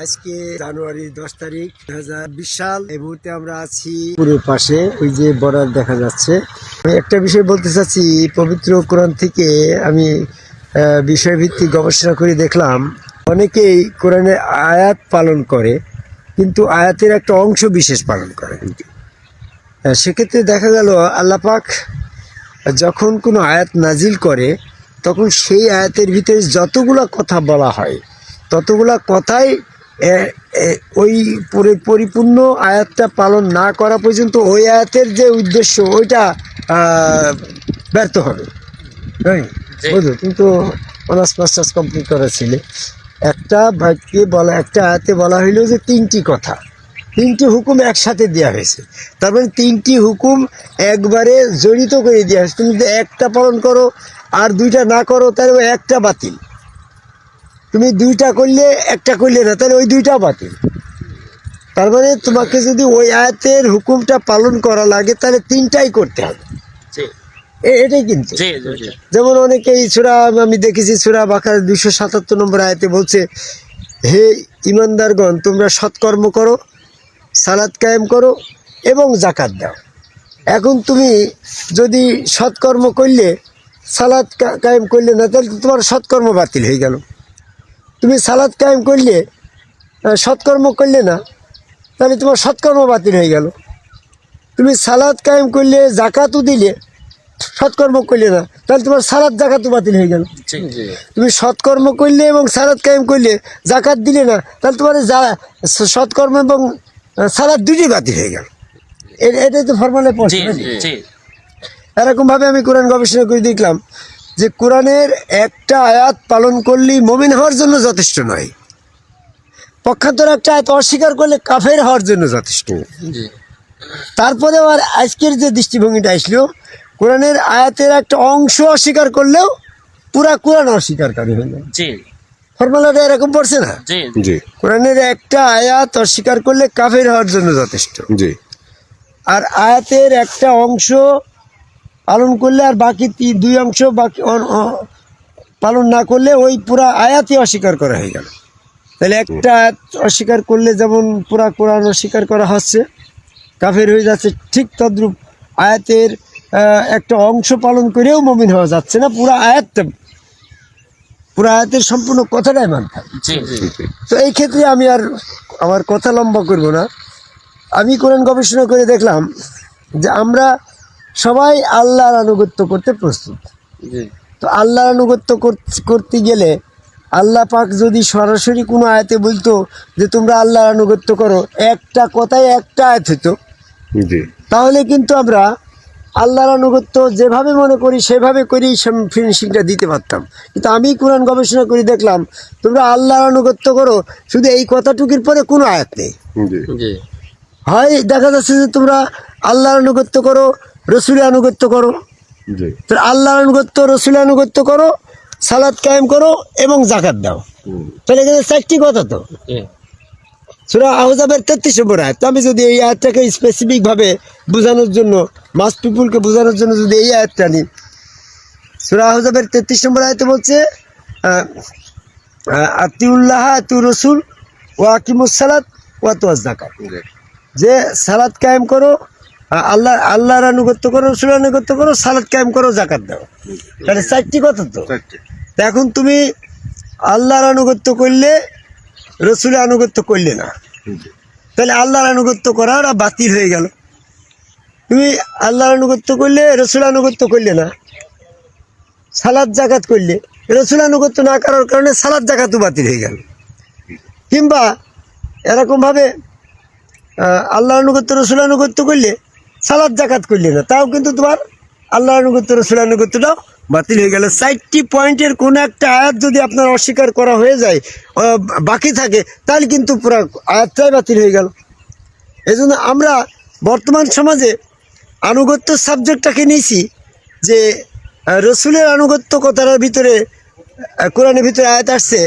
আজকে জানুয়ারি দশ তারিখ দু হাজার বিশ সাল। এই মুহূর্তে আমরা আছি পুরো পাশে ওই যে বর্ডার দেখা যাচ্ছে। আমি একটা বিষয় বলতে চাচ্ছি পবিত্র কোরআন থেকে আমি বিষয়ভিত্তিক গবেষণা করে দেখলাম অনেকেই কোরআনের আয়াত পালন করে কিন্তু আয়াতের একটা অংশ বিশেষ পালন করে। আহ, সেক্ষেত্রে দেখা গেল আল্লাপাক যখন কোনো আয়াত নাজিল করে তখন সেই আয়াতের ভিতরে যতগুলো কথা বলা হয় ততগুলা কথাই ওই পরিপূর্ণ আয়াতটা পালন না করা পর্যন্ত ওই আয়াতের যে উদ্দেশ্য ওইটা ব্যর্থ হবে? বুঝলো? তুমি তো অনার্স মাস্টার্স কমপ্লিট করেছিলে। একটা বাক্যে বলা একটা আয়াতে বলা হইল যে তিনটি কথা। তিনটি হুকুম একসাথে দেওয়া হয়েছে। তার মানে তিনটি হুকুম একবারে জড়িত করে দেওয়া হয়েছে। তুমি যদি একটা পালন করো আর দুইটা না করো তাহলে একটা বাতিল। তুমি দুইটা করলে একটা করলে না তাহলে ওই দুইটা বাতিল তার মানে তোমাকে যদি ওই আয়াতের হুকুমটা পালন করা লাগে তাহলে তিনটাই করতে হবে। এ- এটাই কিন্তু। যেমন অনেকেই সুরা আমি দেখেছি সুরা বাকার দুশো সাতাত্তর নম্বর আয়াতে বলছে হে ইমানদারগণ তোমরা সৎকর্ম করো সালাদ কায়েম করো এবং জাকাত দাও। এখন তুমি যদি সৎকর্ম করলে সালাদ কায়েম করলে না তাহলে তোমার সৎকর্ম বাতিল হয়ে গেল। তুমি সালাদ কায়েম করলে সৎকর্ম করলে না তাহলে তোমার সৎকর্ম বাতিল হয়ে গেল। তুমি সালাদ কায়েম করলে জাকাতও দিলে সৎকর্ম করলে না তাহলে তোমার সালাদ জাকাতও বাতিল হয়ে গেল। তুমি সৎকর্ম করলে এবং সালাদ কায়েম করলে জাকাত দিলে না তাহলে তোমার যা সৎকর্ম এবং সালাদ দুটি বাতিল হয়ে গেল। এটাই তো ফর্মালে পড়ছে এরকমভাবে আমি কোরআন গবেষণা করে দেখলাম যে কোরআনের একটা আয়াত পালন করলেই মমিন হওয়ার জন্য যথেষ্ট নয়। পক্ষান্তর একটা আয়াত অস্বীকার করলে কাফের হওয়ার জন্য যথেষ্ট। জি। তারপরে আবার আজকের যে দৃষ্টিভঙ্গিটা আসলো কোরআনের আয়াতের একটা অংশ অস্বীকার করলেও পুরা কোরআন অস্বীকারকারী হয়ে গেল ফর্মুলাটা এরকম পড়ছে না? জি। জি। কোরআনের একটা আয়াত অস্বীকার করলে কাফের হওয়ার জন্য যথেষ্ট। জি। আর আয়াতের একটা অংশ পালন করলে আর বাকি দুই অংশ বাকি পালন না করলে ওই পুরা আয়াতই অস্বীকার করা হয়ে গেল। তাহলে একটা আয়াত অস্বীকার করলে যেমন পুরা কোরআন অস্বীকার করা হচ্ছে কাফের হয়ে যাচ্ছে ঠিক তদ্রূপ আয়াতের একটা অংশ পালন করেও মমিন হওয়া যাচ্ছে না পুরা আয়াতটা পুরা আয়াতের সম্পূর্ণ কথাটাই মানতে তো এই ক্ষেত্রে আমি আর আমার কথা লম্বা করব না। আমি কোরআন গবেষণা করে দেখলাম যে আমরা সবাই আল্লাহর আনুগত্য করতে প্রস্তুত। তো আল্লাহর আনুগত্য কর- করতে গেলে আল্লাহ পাক যদি সরাসরি কোনো আয়াতে বলতো যে তোমরা আল্লাহর আনুগত্য করো একটা কথায় একটা আয়াত হতো তাহলে কিন্তু আমরা আল্লাহর আনুগত্য যেভাবে মনে করি সেভাবে করেই ফিনিশিংটা দিতে পারতাম। কিন্তু আমি কোরআন গবেষণা করে দেখলাম তোমরা আল্লাহর আনুগত্য করো শুধু এই কথাটুকির পরে কোনো আয়াত নেই। জি। জি। হয় দেখা যাচ্ছে যে তোমরা আল্লাহর আনুগত্য করো রসুলের আনুগত্য করো। তো আল্লাহর আনুগত্য রসুলের আনুগত্য করো সালাদ কায়েম করো এবং জাকাত দাও। তাহলে এখানে চারটি কথা তো। সুরা আহজাবের তেত্রিশ নম্বর আয়াত। তো আমি যদি এই আয়াতটাকে স্পেসিফিকভাবে বোঝানোর জন্য মাস পিপুলকে বোঝানোর জন্য যদি এই আয়াতটা নিই সুরা আহজাবের তেত্রিশ নম্বর আয়াতে বলছে আতিউল্লাহ আতু রসুল ও আকিমুসালাত ও আতুয়াজ জাকাত যে সালাদ কায়েম করো আল্লাহ আল্লাহর আনুগত্য করো রসুলের আনুগত্য করো সালাদ কায়েম করো জাকাত দাও। তাহলে চারটি কথা তো। এখন তুমি আল্লাহর আনুগত্য করলে রসুলের আনুগত্য করলে না। তাহলে আল্লাহর আনুগত্য করা ওরা বাতিল হয়ে গেল। তুমি আল্লাহর আনুগত্য করলে রসুল আনুগত্য করলে না। সালাদ জাকাত করলে রসুল আনুগত্য না করার কারণে সালাদ জাকাতও বাতিল হয়ে গেল। কিংবা এরকমভাবে আহ, আল্লাহর আনুগত্য রসুল আনুগত্য করলে সালাদ জাকাত করলে না। তাও কিন্তু তোমার আল্লাহ আনুগত্য রসুল আনুগত্যটাও বাতিল হয়ে গেল। চারটি পয়েন্টের কোনো একটা আয়াত যদি আপনার অস্বীকার করা হয়ে যায় বাকি থাকে, তাহলে কিন্তু পুরো আয়াতটাই বাতিল হয়ে গেল। এজন্য আমরা বর্তমান সমাজে আনুগত্য সাবজেক্টটাকে নিয়েছি যে রসুলের আনুগত্য কথাটার ভিতরে কোরআনের ভিতরে আয়াত আসছে,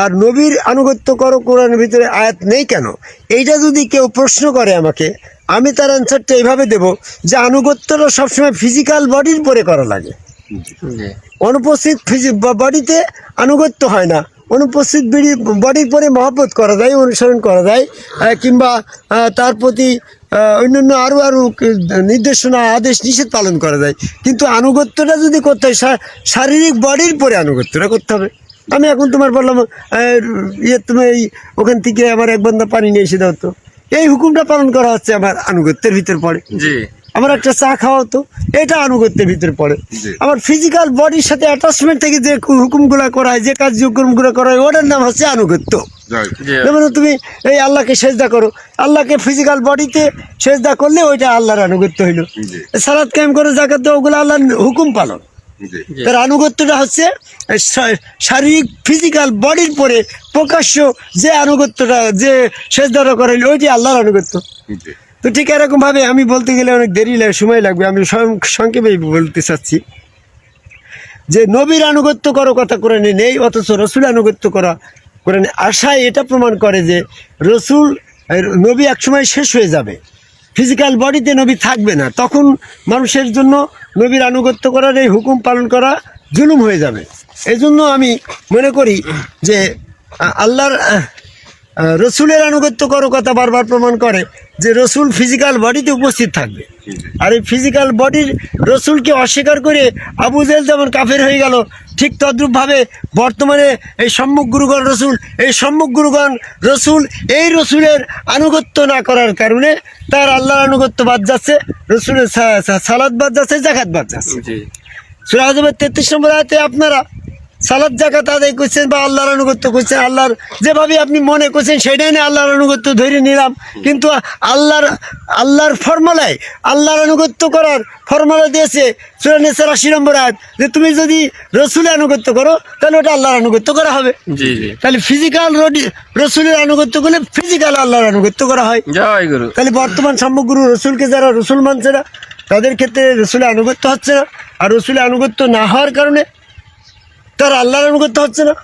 আর নবীর আনুগত্য করো, কোরআনের ভিতরে আয়াত নেই কেন? এইটা যদি কেউ প্রশ্ন করে আমাকে আমি তার অ্যান্সারটা এইভাবে দেব যে আনুগত্যটা সবসময় ফিজিক্যাল বডির পরে করা লাগে। অনুপস্থিত বডিতে আনুগত্য হয় না। অনুপস্থিত বডির পরে মহব্বত করা যায়, অনুসরণ করা যায় কিংবা তার প্রতি অন্যান্য আরও আরও নির্দেশনা, আদেশ, নিষেধ পালন করা যায়। কিন্তু আনুগত্যটা যদি করতে হয় শারীরিক বডির পরে আনুগত্যটা করতে হবে। আমি এখন তোমার বললাম ইয়ে তুমি ওখান থেকে আমার এক বন্ধা পানি নিয়ে এসে দাও তো। এই হুকুমটা পালন করা হচ্ছে আমার আনুগত্যের ভিতর পড়ে। জি। আমার একটা চা খাওয়া হতো এটা আনুগত্যের ভিতরে পড়ে। আমার ফিজিক্যাল বডির সাথে অ্যাটাচমেন্ট থেকে যে হুকুমগুলো করা হয় যে কার্যক্রমগুলো করা হয় ওটার নাম হচ্ছে আনুগত্য। যেমন তুমি এই আল্লাহকে সেজদা করো আল্লাহকে ফিজিক্যাল বডিতে সেজদা করলে ওইটা আল্লাহর আনুগত্য হইল। জি। সালাদ কায়েম করে জাকাত দেওয়া ওগুলো আল্লাহর হুকুম পালন। তার আনুগত্যটা হচ্ছে শারীরিক ফিজিক্যাল বডির পরে প্রকাশ্য যে আনুগত্যটা যে সেজদাটা করাইলো ওইটি আল্লাহর আনুগত্য। তো ঠিক এরকম ভাবে আমি বলতে গেলে অনেক দেরি লাগে সময় লাগবে আমি সংক্ষেপেই বলতে চাচ্ছি। যে নবীর আনুগত্য করো কথা করে নেই অথচ রসুল আনুগত্য করা করে নেই আশায় এটা প্রমাণ করে যে রসুল নবী একসময় শেষ হয়ে যাবে। ফিজিক্যাল বডিতে নবী থাকবে না, তখন মানুষের জন্য নবীর আনুগত্য করার এই হুকুম পালন করা জুলুম হয়ে যাবে। এই জন্য আমি মনে করি যে আল্লাহর রসুলের আনুগত্য করো কথা বারবার প্রমাণ করে যে রসুল ফিজিক্যাল বডিতে উপস্থিত থাকবে। আর এই ফিজিক্যাল বডির রসুলকে অস্বীকার করে আবু জেল যেমন কাফের হয়ে গেল ঠিক তদ্রূপভাবে বর্তমানে এই সম্মুখ গুরুগণ রসুল এই সম্মুখ গুরুগণ রসুল এই রসুলের আনুগত্য না করার কারণে তার আল্লাহর আনুগত্য বাদ যাচ্ছে রসুলের সালাদ বাদ যাচ্ছে জাকাত বাদ যাচ্ছে। জি। সুরা আজমের তেত্রিশ নম্বর আয়তে আপনারা সালাদ জাকাত আদায় করছেন বা আল্লাহর আনুগত্য করছেন আল্লাহর যেভাবে আপনি মনে করছেন সেটাই নিয়ে আল্লাহর আনুগত্য ধরে নিলাম। কিন্তু আল্লাহর আল্লাহর ফর্মুলায় আল্লাহর আনুগত্য করার ফর্মুলা দিয়েছে সুরানেসার আশি নম্বর আয়াত যে তুমি যদি রসুলের আনুগত্য করো তাহলে ওটা আল্লাহর আনুগত্য করা হবে। জি জি। তাহলে ফিজিক্যাল রসুলের আনুগত্য করলে ফিজিক্যাল আল্লাহর আনুগত্য করা হয়। তাহলে বর্তমান সমগ্র রসুলকে যারা রসুল মানছে না তাদের ক্ষেত্রে রসুলের আনুগত্য হচ্ছে না। আর রসুলের আনুগত্য না হওয়ার কারণে তার আল্লাহর আনুগত্য হচ্ছে না।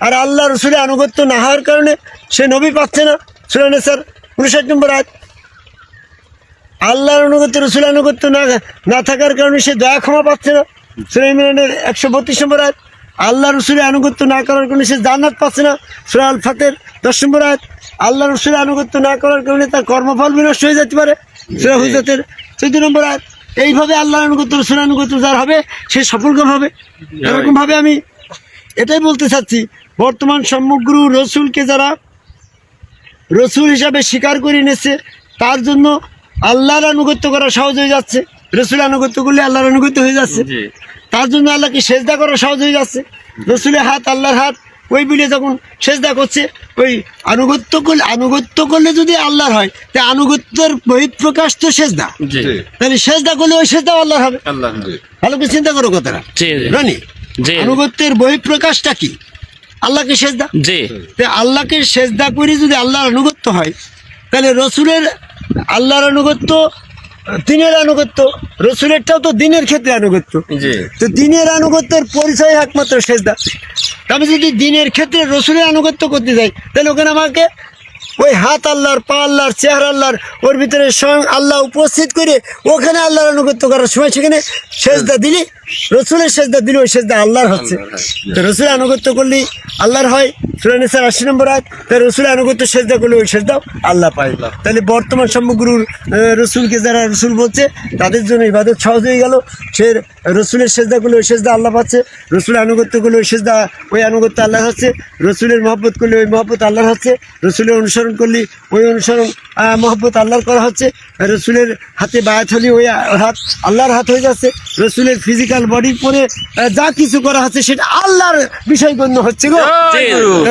আর আল্লাহ রসুলের আনুগত্য না হওয়ার কারণে সে নবী পাচ্ছে না শুনে স্যার উনষাট নম্বর আয় আল্লাহর আনুগত্য রসুল আনুগত্য না না থাকার কারণে সে দয়া ক্ষমা পাচ্ছে না সুলাইমানের একশো বত্রিশ নম্বর আয় আল্লাহ রসুলের আনুগত্য না করার কারণে সে জান্নাত পাচ্ছে না সুরা আল ফাতের দশ নম্বর আয় আল্লাহ রসুলের আনুগত্য না করার কারণে তার কর্মফল বিনষ্ট হয়ে যেতে পারে সুরা হুজাতের চোদ্দ নম্বর আয় এইভাবে আল্লাহর আনুগত্য রসুল আনুগত্য যার হবে সে সফলকাম হবে। এরকমভাবে আমি এটাই বলতে চাচ্ছি বর্তমান সমগ্র রসুলকে যারা রসুল হিসাবে স্বীকার করে নিচ্ছে তার জন্য আল্লাহর আনুগত্য করা সহজ হয়ে যাচ্ছে রসুল আনুগত্য করলে আল্লাহর আনুগত্য হয়ে যাচ্ছে। তার জন্য আল্লাহকে সেজদা করা সহজ হয়ে যাচ্ছে। রসুলের হাত আল্লাহর হাত ওই বিলে যখন সেজদা করছে ওই আনুগত্য করলে আনুগত্য করলে যদি আল্লাহর হয় তা আনুগত্যের বহিঃপ্রকাশ তো সেজদা। তাহলে সেজদা করলে ওই সেজদা আল্লাহর হবে। আল্লাহ ভালো করে চিন্তা করো কথাটা। রানি? আনুগত্যের বহিঃপ্রকাশটা কি? আল্লাহকে সেজদা? জি। আল্লাহকে সেজদা করে যদি আল্লাহর আনুগত্য হয় তাহলে রসুলের আল্লাহর আনুগত্য দিনের আনুগত্য রসুলেরটাও তো দিনের ক্ষেত্রে আনুগত্য। তো দিনের আনুগত্যের পরিচয় একমাত্র সেজদা। আমি যদি দিনের ক্ষেত্রে রসুলের আনুগত্য করতে যাই তাহলে ওখানে আমাকে ওই হাত আল্লাহর পা আল্লাহর চেহারা আল্লাহর ওর ভিতরে স্বয়ং আল্লাহ উপস্থিত করে ওখানে আল্লাহর আনুগত্য করার সময় সেখানে সেজদা দিলি রসুলের সেজদা দিলে ওই সেজদা আল্লাহর হচ্ছে। তো রসুলের আনুগত্য করলেই আল্লাহর হয়। সুরানিসার আশি নম্বর আয় তাই রসুলের আনুগত্য সেজদা করলে ওই সেজদাও আল্লাহ পায়। তাহলে বর্তমান সমগ্রুর রসুলকে যারা রসুল বলছে তাদের জন্য ইবাদত সহজ হয়ে গেল। সে রসুলের সেজদা করলে ওই সেজদা আল্লাহ পাচ্ছে। রসুলের আনুগত্য করলে ওই সেজদা ওই আনুগত্য আল্লাহ হচ্ছে। রসুলের মহব্বত করলে ওই মহব্বত আল্লাহর হচ্ছে। রসুলের অনুসরণ করলে ওই অনুসরণ মহব্বত আল্লাহর করা হচ্ছে। রসুলের হাতে বায়াত হলে ওই হাত আল্লাহর হাত হয়ে যাচ্ছে। রসুলের ফিজিক্যাল বডির পরে যা কিছু করা হচ্ছে সেটা আল্লাহর বিষয় গণ্য হচ্ছে গো।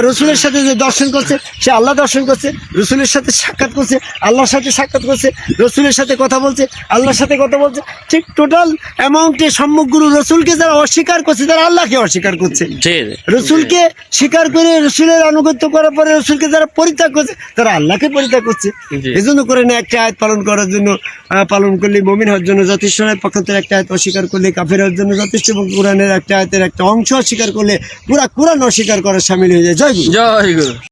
রসুলের সাথে যে দর্শন করছে সে আল্লাহ দর্শন করছে রসুলের সাথে সাক্ষাৎ করছে আল্লাহর সাথে সাক্ষাৎ করছে রসুলের সাথে কথা বলছে আল্লাহর সাথে কথা বলছে। ঠিক টোটাল অ্যামাউন্টে সম্মুখগুরু রসুলকে যারা অস্বীকার করছে তারা আল্লাহকে অস্বীকার করছে। রসুলকে স্বীকার করে রসুলের আনুগত্য করার পরে রসুলকে যারা পরিত্যাগ করছে তারা আল্লাহকে পরিত্যাগ করছে। জি। এই জন্য করে না একটা আয়াত পালন করার জন্য পালন করলে মমিন হওয়ার জন্য যথেষ্ট নয়। পক্ষান্তর একটা আয়ত অস্বীকার করলে কাফের হওয়ার জন্য যথেষ্ট এবং কোরআনের একটা আয়তের একটা অংশ অস্বীকার করলে পুরা কোরআন অস্বীকার করার সামিল হয়ে যায়। জয় গুরু। জয় গুরু।